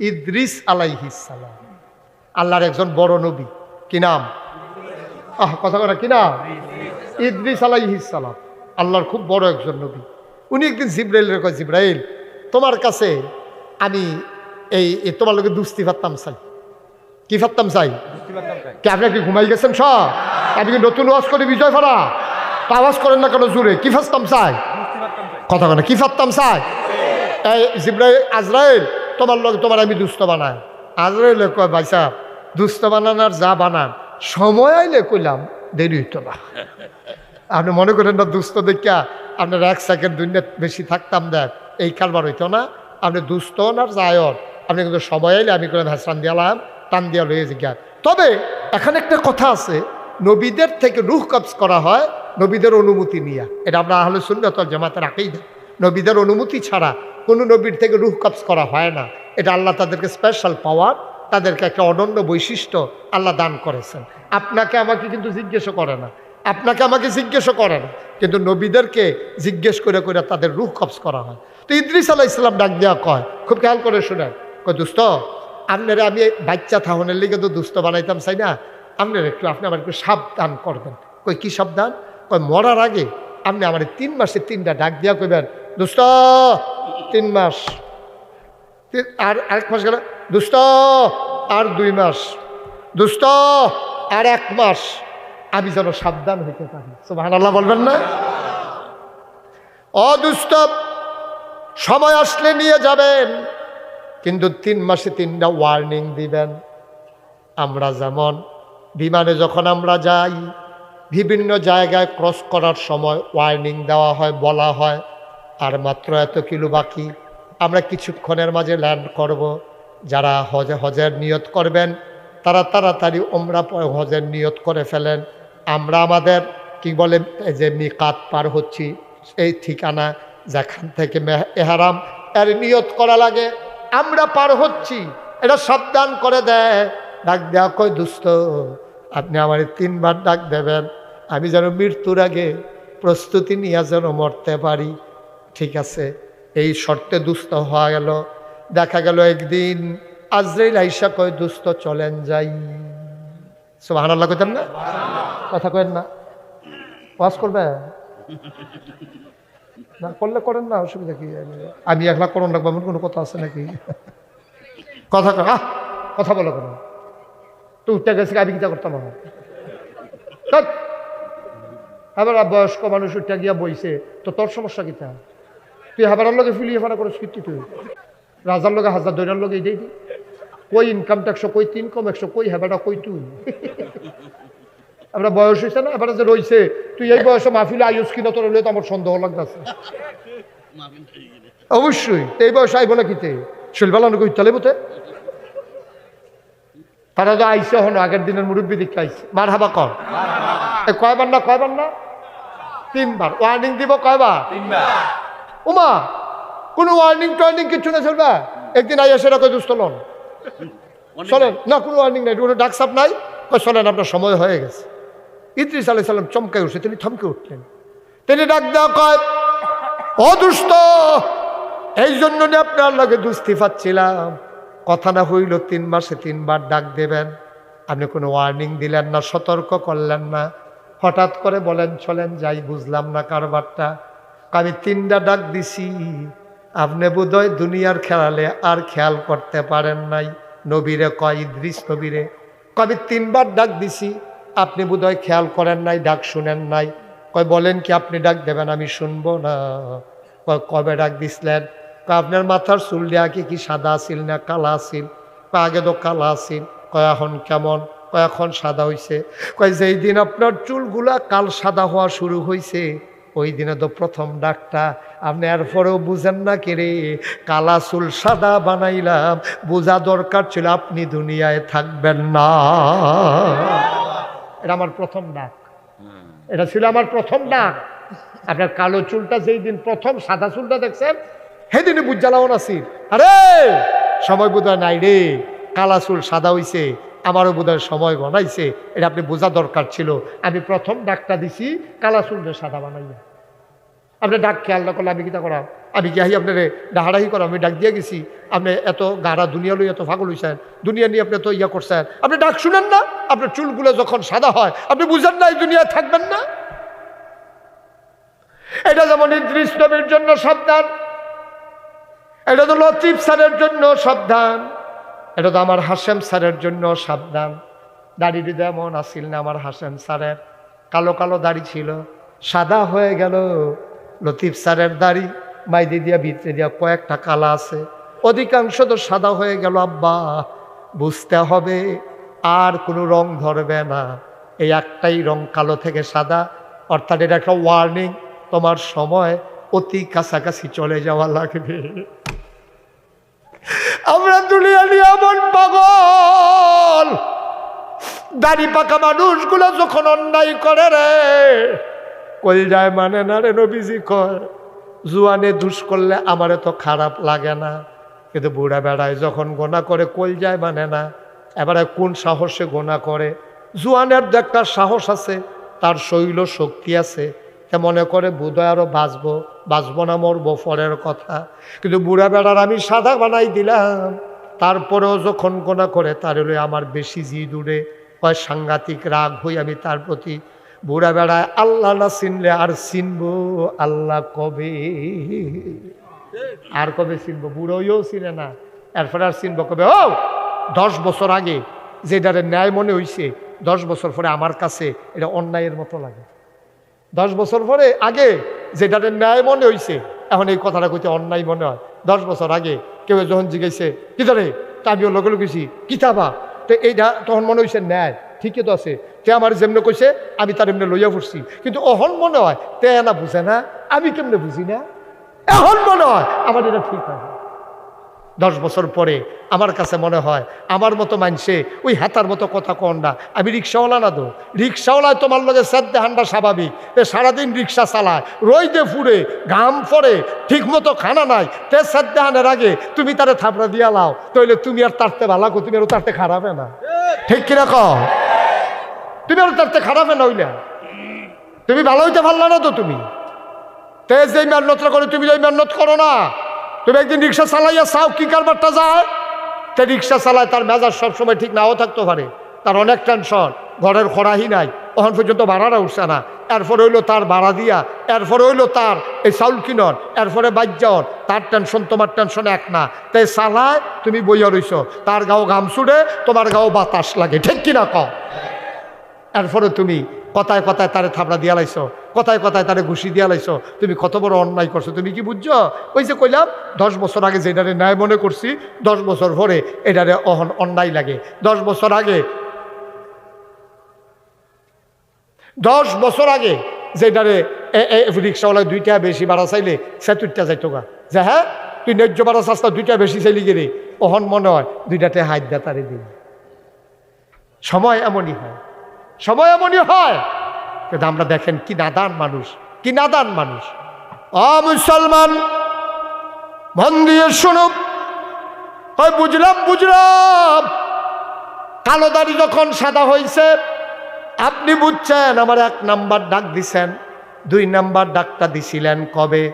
ইদ্রিস আলাইহিসালাম আল্লাহর একজন বড় নবী। কি নাম? আহ কথা কথা কি নাম? ইদ্রিস আলাইহিসালাম আল্লাহর খুব বড় একজন নবী। উনি একদিন জিব্রাইলের কয় জিব্রাইল তোমার কাছে আমি এই তোমার লোকে দুস্তি পারতাম চাই। কি পারতাম চাই? কি আপনি কি ঘুমাই গেছেন সব? আপনি কি নতুন ওয়াজ করে বিজয় ফারা তা আওয়াজ করেন না কেন জুড়ে কি ফাস্তাম চাই? কথা কেন কি ফাত্তাম চাই? এই জিব্রাইল আজরাইল তোমার লোক তোমার আমি দুস্থ বানাই। আজরাইলে কয়, ভাই সাহেব, দুস্থ বানান আর যা বানান, সময় আইলে কইলাম দেরি হইতো না। আপনি মনে করেন না, দুস্থ দেখিয়া আপনার এক সেকেন্ড দুই মিনিট বেশি থাকতাম দেখ এই কারবার হইতো না। আপনি দুস্থ না আর যায় হন। আপনি কিন্তু সময় আইলে আমি করে ভ্যাসান দিয়ালাম টান দিয়া লয়ে জিজ্ঞান তবে এখানে একটা কথা আছে, নবীদের থেকে রুহ কবজ করা হয় নবীদের অনুমতি নিয়ে। এটা আমরা আহলে সুন্নত জামাতের দেয় নবীদের অনুমতি ছাড়া কোনো নবীর থেকে রুহ কবজ করা হয় না। এটা আল্লাহ তাদেরকে স্পেশাল পাওয়ার তাদেরকে একটা অনন্য বৈশিষ্ট্য আল্লাহ দান করেছেন। আপনাকে আমাকে কিন্তু জিজ্ঞেসও করে না। আপনাকে আমাকে জিজ্ঞেসও করে না। কিন্তু নবীদেরকে জিজ্ঞেস করে করে তাদের রুহ কবজ করা হয়। তো ইদ্রিস আলাহ ইসলাম ডাক দেওয়া কয়, খুব খেয়াল করে শোনেন। কয় দুস্থ আপনারা আমি বাচ্চা থাহনের লিগে তো দুস্থ বানাইতাম, চাই না? আপনারা একটু আপনি আমার একটু সাবধান করবেন। কই কি সাবধান? কই মরার আগে আপনি আমার তিন মাসে তিনটা ডাক দিয়া কইবেন দুস্থ তিন মাস। আর আরেক মাস গেল। দুস্থ, আর দুই মাস। দুস্থ, আর এক মাস। আমি যেন সাবধান হইতে পারি। সুবাহান আল্লাহ বলবেন না? অদুস্থ, সময় আসলে নিয়ে যাবেন, কিন্তু তিন মাসে তিনটা ওয়ার্নিং দিবেন। আমরা যেমন বিমানে যখন আমরা যাই, বিভিন্ন জায়গায় ক্রস করার সময় ওয়ার্নিং দেওয়া হয়, বলা হয়। আর মাত্র এত কিলো বাকি। আমরা কিছুক্ষণের মাঝে ল্যান্ড করব। যারা হজে হজের নিয়ত করবেন, তারা তাড়াতাড়ি ওমরা হজের নিয়ত করে ফেলেন। আমরা আমাদের, কি বলে যে মিকাত পার হচ্ছি, এই ঠিকানা যেখান থেকে এহারাম, এর নিয়ত করা লাগে। আমরা পার হচ্ছি, এটা সাবধান করে দেয় ডাক দেওয়া কই দুস্থ আপনি আমার তিনবার ডাক দেবেন। আমি যেন মৃত্যুর আগে প্রস্তুতি নিয়ে যেন মরতে পারি। ঠিক আছে, এই শর্তে দুস্থ হওয়া গেল। দেখা গেল একদিন আজরাইল আইসা কয়, দুস্থ চলেন যাই। সোহান আল্লাহ কইতেন না? কথা কেন না। ওয়াজ করবে না, করলে করেন না, অসুবিধা কি? আমি একলা করুন রাখব এমন কোনো কথা আছে নাকি? কথা আহ, কথা বলো কেন? তো উঠতে গেছে আমি কিতা করতাম আমার আবার বয়স্ক মানুষ উঠতে গিয়া বইছে, তো তোর সমস্যা কিতা তুই হাবারের লগে ফুলিয়ে ফাড়া করিস কীর্তি তুই? রাজার লগে হাজার দৈরার লগে দি কই ইনকাম ট্যাক্স কই তিন কম একশো কই হেবাটা কই তুই? আমরা বয়স হয়েছে না এবারে যে রয়েছে তুই এই বয়সে মাহফিলে আয়ুষ কিনা তোর হলে তো আমার সন্দেহ লাগতেছে। অবশ্যই তো এই বয়সে আইব না কিতে শিলবেলা কই তালে বোতে তারা তো আইসে হন আগের দিনের মুরব্বী দিকে আইসে মার হাবা কর কয়বার না কয়বার না? তিনবার। ওয়ার্নিং দিব কয়বার? উমা কোনো ওয়ার্নিং টোয়ার্নিং কিছু না চলবে? একদিন আইয়া সেটা কই দুস্থ লন চলেন। না কোনো ওয়ার্নিং নাই। কোনো ডাক সাপ নাই। কই চলেন আপনার সময় হয়ে গেছে। ইদ্রিস আলাই সাল্লাম চমকে উঠছে। তিনি থমকে উঠলেন। তিনি ডাক দেওয়া কয় ও দুষ্ট এই জন্য নিয়ে আপনার লগে দুস্তি পাচ্ছিলাম। কথা না হইল তিন মাসে তিনবার ডাক দেবেন। আপনি কোনো ওয়ার্নিং দিলেন না সতর্ক করলেন না। হঠাৎ করে বলেন চলেন যাই বুঝলাম না কারবারটা। আমি তিনটা ডাক দিছি। আপনি বোধহয় দুনিয়ার খেলালে আর খেয়াল করতে পারেন নাই। নবীরে কয়, ইদ্রিস নবীরে। কবি তিনবার ডাক দিছি। আপনি বোধহয় খেয়াল করেন নাই, ডাক শুনেন নাই। কয়, বলেন কি আপনি ডাক দেবেন, আমি শুনব না। কয়, কবে ডাক দিছিলেন? কয়, আপনার মাথার চুল দেয়া কি কি সাদা আছিল না কালা আছিল? কয়, আগে তো কালা আছিল। কয়, এখন কেমন? কয়, এখন সাদা হইছে। কয়, যেই দিন আপনার চুলগুলা কাল সাদা হওয়া শুরু হয়েছে ওই দিনে তো প্রথম ডাকটা। আপনি এরপরেও বুঝেন না কে রে? কালা চুল সাদা বানাইলাম, বোঝা দরকার ছিল আপনি দুনিয়ায় থাকবেন না। এটা আমার প্রথম ডাক। এটা ছিল আমার প্রথম ডাক। আপনার কালো চুলটা যেই দিন প্রথম, সাদা চুলটা দেখছেন সেদিনে বুঝালাও নাসির। আরে, সময় বোধ হয় নাই রে। কালা চুল সাদা হইছে। আমারও বোধহয় সময় বানাইছে এটা আপনি বোঝা দরকার ছিল। আমি প্রথম ডাকটা দিছি কালা চুলটা সাদা বানাইয়া। আপনি ডাক খেয়াল না করলে আমি কিতা করাম? আমি আহি আপনার ডাহাডাহি করাম? আমি ডাক দিয়ে গেছি। আপনি এত গাড়া দুনিয়া লই এত ফাগল হইছেন। দুনিয়া নিয়ে আপনি তো ইয়া করছেন। আপনি ডাক শুনেন না? আপনার চুলগুলো যখন সাদা হয়, আপনি বুঝেন না এই দুনিয়ায় থাকবেন না? এটা যেমন ইদ্রিস জন্য সাবধান, এটা তো লতিফ স্যারের জন্য সাবধান। এটা তো আমার হাসেম স্যারের জন্য সাবধান। দাড়ি যেমন আসিল না আমার হাসেম স্যারের। কালো কালো দাড়ি ছিল, সাদা হয়ে গেল লতিফ স্যারের দাড়ি। মাইদি দিয়া ভিতরে দিয়া কয়েকটা কালা আছে। অধিকাংশ তো সাদা হয়ে গেল, আব্বা, বুঝতে হবে আর কোনো রং ধরবে না। এই একটাই রং কালো থেকে সাদা। অর্থাৎ এটা একটা ওয়ার্নিং তোমার সময় অতি কাছাকাছি চলে যাওয়া লাগবে। আমরা দুনিয়া নিয়ে এমন পাগল। দাড়ি পাকা মানুষগুলো যখন অন্যায় করে রে কই যায় মানে না রে নবীজি কয়, জুয়ানে দুষ করলে আমারে তো খারাপ লাগে না। কিন্তু বুড়া বেড়ায় যখন গোনা করে কই যায় মানে না, এবারে কোন সাহসে গোনা করে? জুয়ানের তো একটা সাহস আছে, তার শৈল শক্তি আছে সে মনে করে বোধহয় আরও বাঁচবো বাঁচবো না মরবো পরের কথা। কিন্তু বুড়া বেড়ার আমি সাদা বানাই দিলাম। তারপরেও যখন গোনা করে তার হলে আমার বেশি জি দূরে হয় সাংঘাতিক রাগ হই আমি তার প্রতি। বুড়া বেড়ায়, আল্লাহ না চিনলে আর চিনবো, আল্লাহ কবে? আর কবে চিনবো? বুড়োইও চিনে না। এরপরে আর চিনবো কবে? ও, দশ বছর আগে যেটারে ন্যায় মনে হইছে, দশ বছর পরে আমার কাছে এটা অন্যায়ের মতো লাগে। দশ বছর পরে আগে যেটাতে ন্যায় মনে হইছে, এখন এই কথাটা কইতে অন্যায় মনে হয়। দশ বছর আগে কেউ যখন জিজ্ঞেসে, কি ধরে তা আমিও লগে লগেছি কিতাবা তো এইটা তখন মনে হইছে ন্যায়, ঠিকই তো আছে। তে আমার যেমনে কইছে, আমি তার এমনি লইয়া পড়ছি কিন্তু অহন মনে হয়, তে না বুঝে না, আমি কেমনে বুঝি না? এখন মনে হয়, আমার এটা ঠিক হয়। দশ বছর পরে আমার কাছে মনে হয়, আমার মতো মানছে ওই হাতার মতো কথা কন না। আমি রিক্সাওয়ালা না তো। রিক্সাওয়ালায় তোমার লগে শ্রদ্ধা হান্ডা স্বাভাবিক। এ সারাদিন রিক্সা চালায় রইদে ফুরে ঘাম পরে ঠিক মতো খানা নাই। তে শ্রদ্ধা হানের আগে তুমি তারে থাপড়া দিয়া লাও, তাইলে তুমি আর তারতে ভালো কো তুমি আর তারতে খারাপে না। ঠিক কিনা কও? তুমি আর তারতে খারাপে না হইলে? তুমি ভালো হইতে পারলা না তো তুমি? তে যে মেহনতটা করে, তুমি ওই মেহনত করো না। তুমি একদিন রিক্সা চালাইয়া চাও, কি কারবারটা যায়? তে রিক্সা চালায়, তার মেজাজ সবসময় ঠিক নাও থাকতে পারে। তার অনেক টেনশন, ঘরের খরাহি নাই তখন পর্যন্ত ভাড়াটা উঠছে না। এরপরে হইল তার ভাড়া দিয়া, এরপরে হইল তার এই চাউল কিনন, এরপরে বাজ্যাওয়ার তার টেনশন, তোমার টেনশন এক না। তাই চালায়, তুমি বইয়া রইছ। তার গাও ঘাম ছুড়ে, তোমার গাও বাতাস লাগে, ঠিক কিনা কও? এরপরে তুমি কথায় কথায় তারে থাপড়া দিয়া লাইছো। কথায় কথায় তারে ঘুষি দিয়া লাইছো। তুমি কত বড় অন্যায় করছ, তুমি কি বুঝছ? ওই যে কইলাম, দশ বছর আগে যেটারে ন্যায় মনে করছি, দশ বছর পরে এটারে অহন অন্যায় লাগে। দশ বছর আগে, দশ বছর আগে যেটারে রিক্সাওয়ালা দুইটা বেশি ভাড়া চাইলে সে তুইটা যাইতো গা। যে হ্যাঁ তুই ন্যায্য ভাড়া চাস্তা দুইটা বেশি চাইলি গেলে অহন মনে হয় দুইটাতে হাত দা তারে দিন। সময় এমনই হয়। সময় এমনই হয় কিন্তু আমরা দেখেন কি নাদান মানুষ, কি নাদান মানুষ। অ মুসলমান, মন দিয়ে শুনুক। হয় বুঝলাম বুঝলাম। কালো দাড়ি যখন সাদা হয়েছে আপনি বুঝছেন, আমার এক নাম্বার ডাক দিছেন। দুই নাম্বার ডাকটা দিছিলেন কবে?